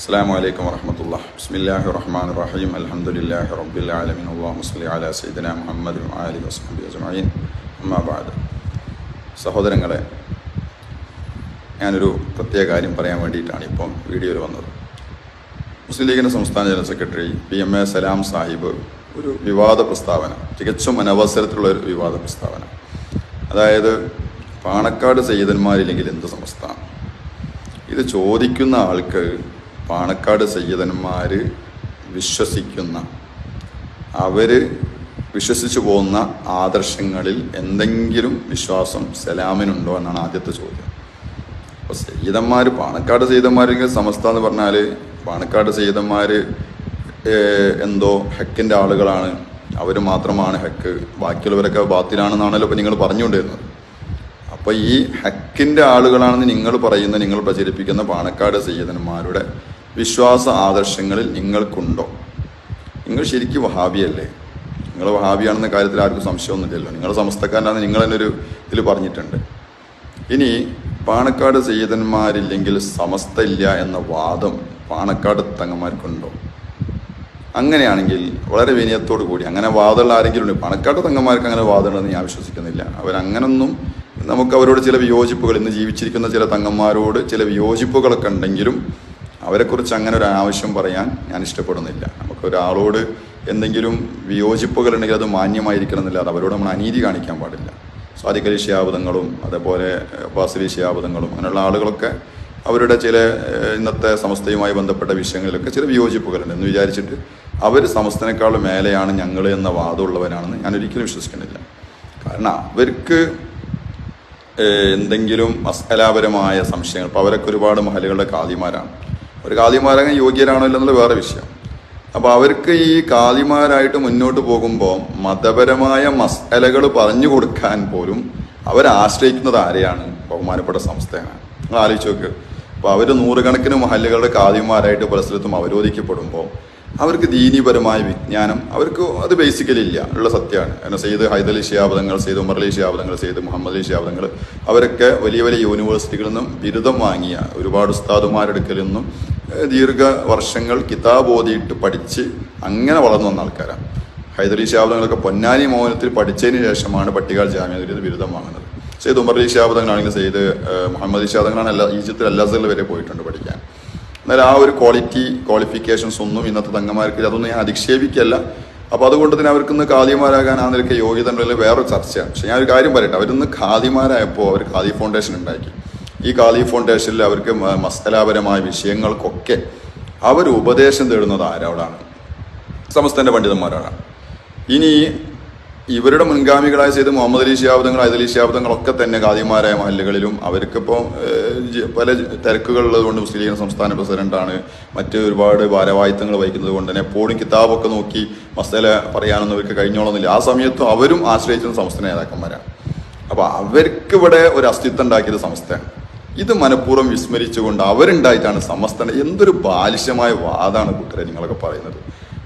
അസ്സാം വലൈക്കും വർഹമത്തുള്ള ബിസ്മില്ലാഹി റഹ്മാൻ റഹീം. അലഹമുല്ലാഹി റബ്ബിൽ ആലമിൻ. അള്ളാഹു മുസ്ലി അല സൈദന മുഹമ്മദ് അലി വസ്ബി അജ്മീൻ അമ്മാബാദ് സഹോദരങ്ങളെ ഞാനൊരു പ്രത്യേക കാര്യം പറയാൻ വേണ്ടിയിട്ടാണ് ഇപ്പോൾ വീഡിയോയിൽ വന്നത്. മുസ്ലിം ലീഗിന്റെ സംസ്ഥാന general secretary P M A Salam Sahib ഒരു വിവാദ പ്രസ്താവന തികച്ചും അനവസരത്തിലുള്ള ഒരു വിവാദ പ്രസ്താവന. അതായത് പാണക്കാട് സയ്യിദന്മാരില്ലെങ്കിൽ എന്ത് സംസ്ഥാനം ഇത് ചോദിക്കുന്ന ആൾക്ക് പാണക്കാട് സയ്യിദന്മാർ വിശ്വസിക്കുന്ന അവർ വിശ്വസിച്ചു പോകുന്ന ആദർശങ്ങളിൽ എന്തെങ്കിലും വിശ്വാസം സലാമിനുണ്ടോ എന്നാണ് ആദ്യത്തെ ചോദ്യം. അപ്പോൾ സയ്യിദന്മാർ പാണക്കാട് സയ്യിദന്മാരെങ്കിൽ സമസ്ത എന്ന് പറഞ്ഞാൽ പാണക്കാട് സയ്യിദന്മാർ എന്തോ ഹെക്കിന്റെ ആളുകളാണ്. അവർ മാത്രമാണ് ഹെക്ക്. ബാക്കിയുള്ളവരൊക്കെ ബാത്തിലാണെന്നാണല്ലോ ഇപ്പോൾ നിങ്ങൾ പറഞ്ഞുകൊണ്ടിരുന്നത്. അപ്പോൾ ഈ ഹെക്കിന്റെ ആളുകളാണെന്ന് നിങ്ങൾ പറയുന്ന നിങ്ങൾ പ്രചരിപ്പിക്കുന്ന പാണക്കാട് സയ്യിദന്മാരുടെ വിശ്വാസ ആദർശങ്ങളിൽ നിങ്ങൾക്കുണ്ടോ? നിങ്ങൾ ശരിക്കും വഹാബിയല്ലേ? നിങ്ങൾ വഹാബിയാണെന്ന കാര്യത്തിൽ ആർക്കും സംശയമൊന്നുമില്ലല്ലോ. നിങ്ങൾ സമസ്തക്കാരനാണെന്ന് നിങ്ങൾ തന്നെ ഒരു ഇതിൽ പറഞ്ഞിട്ടുണ്ട്. ഇനി പാണക്കാട് സയ്യിദന്മാരില്ലെങ്കിൽ സമസ്ത ഇല്ല എന്ന വാദം പാണക്കാട് തങ്ങന്മാർക്കുണ്ടോ? അങ്ങനെയാണെങ്കിൽ വളരെ വിനയത്തോടു കൂടി അങ്ങനെ വാദമുള്ള ആരെങ്കിലും ഉണ്ട്. പണക്കാട്ട് തങ്ങന്മാർക്ക് അങ്ങനെ വാദമുണ്ടെന്ന് ഞാൻ വിശ്വസിക്കുന്നില്ല. അവരങ്ങനൊന്നും നമുക്ക് അവരോട് ചില വിയോജിപ്പുകൾ ഇന്ന് ജീവിച്ചിരിക്കുന്ന ചില തങ്ങന്മാരോട് ചില വിയോജിപ്പുകളൊക്കെ ഉണ്ടെങ്കിലും അവരെക്കുറിച്ച് അങ്ങനെ ഒരു ആവശ്യം പറയാൻ ഞാൻ ഇഷ്ടപ്പെടുന്നില്ല. നമുക്ക് ഒരാളോട് എന്തെങ്കിലും വിയോജിപ്പുകൾ ഉണ്ടെങ്കിൽ അത് മാന്യമായിരിക്കണം എന്നില്ലാതെ അവരോട് നമ്മൾ അനീതി കാണിക്കാൻ പാടില്ല. സ്വാദിഖ് അലി ശിയാബുദങ്ങളും അതേപോലെ ബാസലി അങ്ങനെയുള്ള ആളുകളൊക്കെ അവരുടെ ചില ഇന്നത്തെ സമസ്തയുമായി ബന്ധപ്പെട്ട വിഷയങ്ങളിലൊക്കെ ചില വിയോജിപ്പുകളുണ്ട് എന്ന് വിചാരിച്ചിട്ട് അവർ സമസ്തനേക്കാൾ മേലെയാണ് ഞങ്ങൾ എന്ന വാദമുള്ളവരാണെന്ന് ഞാൻ ഒരിക്കലും വിശ്വസിക്കുന്നില്ല. കാരണം അവർക്ക് എന്തെങ്കിലും മസ്കലാപരമായ സംശയങ്ങൾ ഇപ്പോൾ അവരൊക്കെ ഒരുപാട് മഹലുകളുടെ കാതിമാരാണ് ഒരു കാലിമാരങ്ങനെ യോഗ്യരാണോ ഇല്ലെന്നുള്ള വേറെ വിഷയം. അപ്പോൾ അവർക്ക് ഈ കാലിമാരായിട്ട് മുന്നോട്ട് പോകുമ്പോൾ മതപരമായ മസലകൾ പറഞ്ഞു കൊടുക്കാൻ പോലും അവരാശ്രയിക്കുന്നത് ആരെയാണ്? ബഹുമാനപ്പെട്ട സംസ്ഥയാണ്. നിങ്ങൾ ആലോചിച്ച് നോക്ക്. അപ്പോൾ അവർ നൂറുകണക്കിന് മഹല്ലുകളുടെ കാതിമാരായിട്ട് പല സ്ഥലത്തും അവരോധിക്കപ്പെടുമ്പോൾ അവർക്ക് ദീനീപരമായ വിജ്ഞാനം അവർക്ക് അത് ബേസിക്കലി ഇല്ല. ഉള്ള സത്യമാണ്. കാരണം സെയ്ത് ഹൈദലി ഷിയാബദങ്ങൾ സെയ്ത് ഉമർ അലി ഷിയാബദങ്ങൾ സെയ്ത് മുഹമ്മദ് അലി ഷിയാബദങ്ങൾ അവരൊക്കെ വലിയ വലിയ യൂണിവേഴ്സിറ്റികളിൽ നിന്നും ബിരുദം വാങ്ങിയ ഒരുപാട് ഉസ്താദുമാരെടുക്കലിൽ നിന്നും ദീർഘ വർഷങ്ങൾ കിതാബ് ഓതിയിട്ട് പഠിച്ച് അങ്ങനെ വളർന്നു വന്ന ആൾക്കാരാണ്. ഹൈദലി ശാബ്ദങ്ങളൊക്കെ പൊന്നാനി മൗനത്തിൽ പഠിച്ചതിന് ശേഷമാണ് പട്ടികാൽ ജാമ്യത്തിൽ ബിരുദം വാങ്ങുന്നത്. സെയ്ദ് ഉമർ അലി സെയ്ദ് മുഹമ്മദ് ശാബ്ദങ്ങളാണ് എല്ലാ ഈജിപ്തിൽ അല്ലാസറിൽ വരെ പോയിട്ടുണ്ട് പഠിക്കാൻ. എന്നാൽ ആ ഒരു ക്വാളിറ്റി ക്വാളിഫിക്കേഷൻസ് ഒന്നും ഇന്നത്തെ തങ്ങന്മാർക്ക് അതൊന്നും ഞാൻ അധിക്ഷേപിക്കല്ല അപ്പോൾ അതുകൊണ്ട് തന്നെ അവർക്ക് ഇന്ന് ഖാദിമാരാകാൻ ആ നിലയ്ക്ക് യോഗ്യത ഉണ്ടെങ്കിൽ വേറൊരു ചർച്ചയാണ്. പക്ഷെ ഞാൻ ഒരു കാര്യം പറയട്ടെ. അവരിന്ന് ഖാദിമാരായപ്പോൾ അവർ ഖാദി ഫൗണ്ടേഷൻ ഉണ്ടാക്കി. ഈ കാളി ഫൗണ്ടേഷനിൽ അവർക്ക് മസ്തലാപരമായ വിഷയങ്ങൾക്കൊക്കെ അവർ ഉപദേശം തേടുന്നത് ആരോടാണ്? സമസ്തന്റെ പണ്ഡിതന്മാരാണ് ഇനി ഇവരുടെ മുൻഗാമികളായ ചെയ്ത് മുഹമ്മദ് അലി ഷിയാബുദങ്ങൾ അലി ഷിയാബുദങ്ങളൊക്കെ തന്നെ ഖാദിമാരായ മഹല്ലുകളിലും അവർക്കിപ്പോൾ പല തിരക്കുകളുള്ളത് കൊണ്ട് മുസ്ലിം ലീഗ് സംസ്ഥാന പ്രസിഡന്റാണ്. മറ്റ് ഒരുപാട് ഭാരവാഹിത്വങ്ങൾ വഹിക്കുന്നത് കൊണ്ട് തന്നെ എപ്പോഴും കിതാബൊക്കെ നോക്കി മസ്തല പറയാനൊന്നും അവർക്ക് കഴിഞ്ഞോളന്നില്ല. ആ സമയത്തും അവരും ആശ്രയിച്ചിരുന്ന സംസ്ഥാന നേതാക്കന്മാരാണ്. അപ്പോൾ അവർക്ക് ഇവിടെ ഒരു അസ്തിത്വം ഉണ്ടാക്കിയത് സംസ്ഥയാണ് ഇത് മനഃപൂർവം വിസ്മരിച്ചുകൊണ്ട് അവരുണ്ടായിട്ടാണ് സമസ്തന എന്തൊരു ബാലിശമായ വാദാണ് കൂട്ടരെ നിങ്ങളൊക്കെ പറയുന്നത്.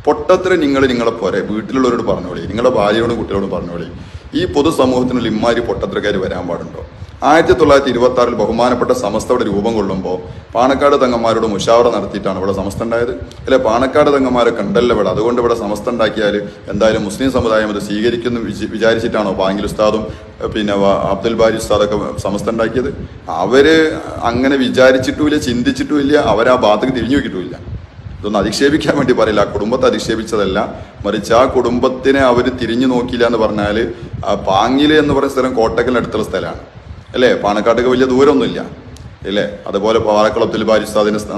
പൊട്ടത്തിന് നിങ്ങൾ നിങ്ങളെ പോരെ വീട്ടിലുള്ളവരോട് പറഞ്ഞോളി നിങ്ങളുടെ ഭാര്യയോടും കുട്ടികളോടും പറഞ്ഞോളി. ഈ പൊതുസമൂഹത്തിനുള്ള ഇമ്മാരി പൊട്ടത്തരക്കാർ വരാൻ പാടുണ്ടോ? ആയിരത്തി തൊള്ളായിരത്തി ഇരുപത്തി ആറിൽ ബഹുമാനപ്പെട്ട സമസ്ത ഇവിടെ രൂപം കൊള്ളുമ്പോൾ പാണക്കാട് തങ്ങന്മാരോട് മുഷാവറ നടത്തിയിട്ടാണ് ഇവിടെ സമസ്ത ഉണ്ടായത് അല്ലെ പാണക്കാട് തങ്ങന്മാരെ കണ്ടല്ലോ ഇവിടെ? അതുകൊണ്ട് ഇവിടെ സമസ്ത ഉണ്ടാക്കിയാൽ എന്തായാലും മുസ്ലിം സമുദായം അത് സ്വീകരിക്കുന്നു വിചി- വിചാരിച്ചിട്ടാണോ ബാങ്കിൽ ഉസ്താദും പിന്നെ അബ്ദുൽ ബാരി ഉസ്താദൊക്കെ സമസ്ത ഉണ്ടാക്കിയത് അവർ അങ്ങനെ വിചാരിച്ചിട്ടുമില്ല ചിന്തിച്ചിട്ടുമില്ല അവർ ആ ഭാഗത്തേക്ക് തിരിഞ്ഞു നോക്കിയിട്ടുമില്ല. ഇതൊന്നും അധിക്ഷേപിക്കാൻ വേണ്ടി പറയില്ല. ആ കുടുംബത്തെ അധിക്ഷേപിച്ചതല്ല. മറിച്ച് ആ കുടുംബത്തിനെ അവർ തിരിഞ്ഞു നോക്കിയില്ല എന്ന് പറഞ്ഞാൽ പാങ്ങിൽ എന്ന് പറയുന്ന സ്ഥലം കോട്ടക്കലിനടുത്തുള്ള സ്ഥലമാണ്. അല്ലേ? പാണക്കാട്ടേക്ക് വലിയ ദൂരമൊന്നുമില്ല. ഇല്ലേ അതുപോലെ പാറക്കുളത്തിൽ ബാരി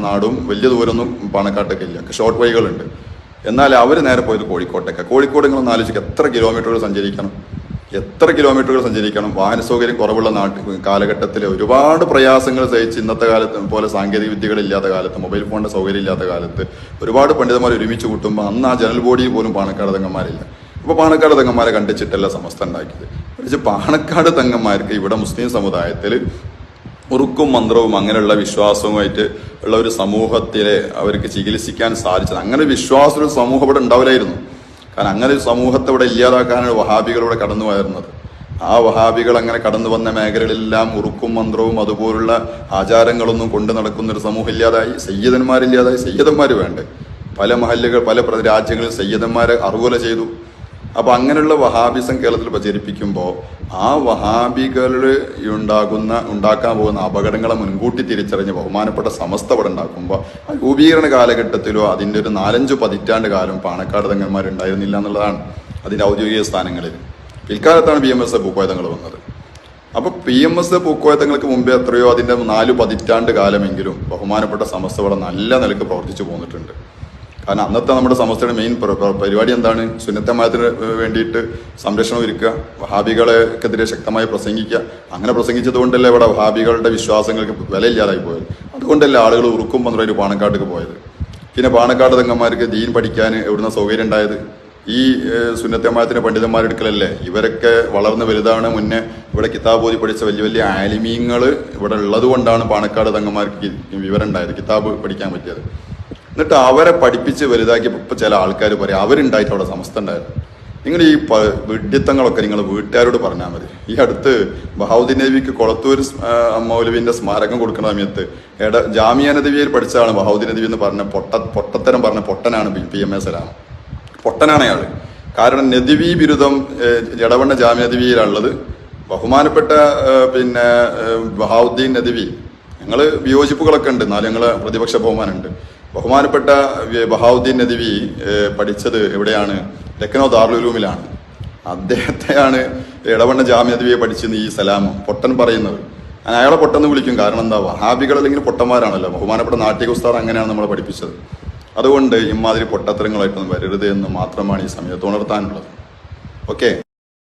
നാടും വലിയ ദൂരമൊന്നും പാണക്കാട്ടേക്ക് ഇല്ല. ഷോർട്ട് വഴികളുണ്ട്. എന്നാൽ അവർ നേരെ പോയത് കോഴിക്കോട്ടേക്ക്. കോഴിക്കോട് നിങ്ങളൊന്ന് ആലോചിക്കുക എത്ര കിലോമീറ്ററുകൾ സഞ്ചരിക്കണം? എത്ര കിലോമീറ്ററുകൾ സഞ്ചരിക്കണം? വാഹന സൗകര്യം കുറവുള്ള നാട്ട് കാലഘട്ടത്തിൽ ഒരുപാട് പ്രയാസങ്ങൾ സഹിച്ച് ഇന്നത്തെ കാലത്ത് പോലെ സാങ്കേതിക വിദ്യകളില്ലാത്ത കാലത്ത് മൊബൈൽ ഫോണിന്റെ സൗകര്യം ഇല്ലാത്ത കാലത്ത് ഒരുപാട് പണ്ഡിതന്മാർ ഒരുമിച്ച് കൂട്ടുമ്പോൾ അന്ന് ആ ജനൽ ബോഡിയിൽ പോലും പാണക്കാട് തങ്ങന്മാരില്ല. ഇപ്പോൾ പാണക്കാട് തങ്ങന്മാരെ കണ്ടിച്ചിട്ടല്ല സമസ്ത ഉണ്ടാക്കിയത്. പക്ഷേ പാണക്കാട് തങ്ങന്മാർക്ക് ഇവിടെ മുസ്ലിം സമുദായത്തിൽ ഉറുക്കും മന്ത്രവും അങ്ങനെയുള്ള വിശ്വാസവുമായിട്ട് ഉള്ള ഒരു സമൂഹത്തിലെ അവർക്ക് ചികിത്സിക്കാൻ സാധിച്ചത്. അങ്ങനെ വിശ്വാസം ഒരു സമൂഹം ഇവിടെ ഉണ്ടാവില്ലായിരുന്നു. കാരണം അങ്ങനെ ഒരു സമൂഹത്തെ ഇവിടെ ഇല്ലാതാക്കാനാണ് വഹാബികളിവിടെ കടന്നു വരുന്നത് ആ വഹാബികൾ അങ്ങനെ കടന്നു വന്ന മേഖലകളിലെല്ലാം ഉറുക്കും മന്ത്രവും അതുപോലുള്ള ആചാരങ്ങളൊന്നും കൊണ്ടു നടക്കുന്ന ഒരു സമൂഹം ഇല്ലാതായി. സയ്യദന്മാരില്ലാതായി. സയ്യദന്മാർ വേണ്ടേ? പല മഹല്ലുകൾ പല രാജ്യങ്ങളിൽ സയ്യദന്മാരെ അറുകൊല ചെയ്തു. അപ്പൊ അങ്ങനെയുള്ള വഹാബിസം കേരളത്തിൽ പ്രചരിപ്പിക്കുമ്പോൾ ആ വഹാബികൾ ഉണ്ടാകുന്ന ഉണ്ടാക്കാൻ പോകുന്ന അപകടങ്ങളെ മുൻകൂട്ടി തിരിച്ചറിഞ്ഞ് ബഹുമാനപ്പെട്ട സമസ്ത അവിടെ ഉണ്ടാക്കുമ്പോൾ രൂപീകരണ കാലഘട്ടത്തിലോ അതിന്റെ ഒരു നാലഞ്ച് പതിറ്റാണ്ട് കാലം പാണക്കാട് തങ്ങന്മാരുണ്ടായിരുന്നില്ല എന്നുള്ളതാണ് അതിന്റെ ഔദ്യോഗിക സ്ഥാനങ്ങളിൽ. പിൽക്കാലത്താണ് പി എം എസ് പൂക്കോയതങ്ങൾ വന്നത്. അപ്പൊ പി എം എസ് പൂക്കോയത്തങ്ങൾക്ക് മുമ്പേ എത്രയോ അതിന്റെ നാല് പതിറ്റാണ്ട് കാലമെങ്കിലും ബഹുമാനപ്പെട്ട സമസ്ത ഇവിടെ നല്ല നിലയ്ക്ക് പ്രവർത്തിച്ചു പോന്നിട്ടുണ്ട്. കാരണം അന്നത്തെ നമ്മുടെ സമസ്തയുടെ മെയിൻ പരിപാടി എന്താണ്? സുന്നത്തമായത്തിന് വേണ്ടിയിട്ട് സംരക്ഷണം ഒരുക്കുക വഹാബികളെക്കെതിരെ ശക്തമായി പ്രസംഗിക്കുക. അങ്ങനെ പ്രസംഗിച്ചത് കൊണ്ടല്ലേ ഇവിടെ വഹാബികളുടെ വിശ്വാസങ്ങൾക്ക് വിലയില്ലാതായി പോയത്? അതുകൊണ്ടല്ലേ ആളുകൾ ഉറുക്കും പന്ത്രണ്ട് പാണക്കാട്ടേക്ക് പോയത്? പിന്നെ പാണക്കാട് തങ്ങന്മാർക്ക് ദീൻ പഠിക്കാൻ എവിടുന്ന സൗകര്യം ഉണ്ടായത്? ഈ ഏഹ്, സുന്നത്തമായത്തിന് പണ്ഡിതന്മാരെടുക്കലല്ലേ ഇവരൊക്കെ വളർന്ന് വലുതാണ്. മുന്നേ ഇവിടെ കിതാബ് ഓതി പഠിച്ച വലിയ വലിയ ആലിമീങ്ങൾ ഇവിടെ ഉള്ളത് കൊണ്ടാണ് പാണക്കാട് തങ്ങന്മാർക്ക് വിവരം ഉണ്ടായത് കിതാബ് പഠിക്കാൻ പറ്റിയത്. എന്നിട്ട് അവരെ പഠിപ്പിച്ച് വലുതാക്കിയപ്പോൾ ഇപ്പൊ ചില ആൾക്കാർ പറയും അവരുണ്ടായിട്ട് അവിടെ സമസ്ത ഉണ്ടായിരുന്നു നിങ്ങൾ ഈ വിഡിത്തങ്ങളൊക്കെ നിങ്ങൾ വീട്ടുകാരോട് പറഞ്ഞാൽ മതി. ഈ അടുത്ത് ബഹൗദ്ദീൻ നബിക്ക് കൊളത്തൂർ മൗലവിന്റെ സ്മാരകം കൊടുക്കുന്ന സമയത്ത് എട ജാമിയ നദവിയിൽ പഠിച്ചതാണ് ബഹൗദ്ദീൻ നദവി എന്ന് പറഞ്ഞ പൊട്ട പൊട്ടത്തരം പറഞ്ഞ പൊട്ടനാണ് പി എം എ സലാം. പൊട്ടനാണ് അയാൾ കാരണം നദിവി ബിരുദം ജടവണ്ണ ജാമ്യ നദിവിയിലുള്ളത്. ബഹുമാനപ്പെട്ട പിന്നെ ബഹാവുദ്ദീൻ നദിവി. ഞങ്ങൾ വിയോജിപ്പുകളൊക്കെ ഉണ്ട്. എന്നാലും ഞങ്ങൾ പ്രതിപക്ഷ ബഹുമാനമുണ്ട്. ബഹുമാനപ്പെട്ട ബഹാവുദ്ദീൻ നദിവി പഠിച്ചത് എവിടെയാണ്? ലക്നൗ ദാർലുലൂമിലാണ്. അദ്ദേഹത്തെയാണ് ഇടവണ്ണ ജാമ്യ നദിവിയെ പഠിച്ചെന്ന് ഈ സലാം പൊട്ടൻ പറയുന്നത്. അയാളെ പൊട്ടെന്ന് വിളിക്കും. കാരണം എന്താ? വഹാബികൾ അല്ലെങ്കിൽ പൊട്ടന്മാരാണല്ലോ. ബഹുമാനപ്പെട്ട നാട്ടിക ഉസ്താദ് അങ്ങനെയാണ് നമ്മളെ പഠിപ്പിച്ചത്. അതുകൊണ്ട് ഇമാതിരി പൊട്ടത്തരങ്ങളായിട്ടൊന്നും വരരുത് എന്ന് മാത്രമാണ് ഈ സമയത്ത് ഉണർത്താനുള്ളത്. ഓക്കെ?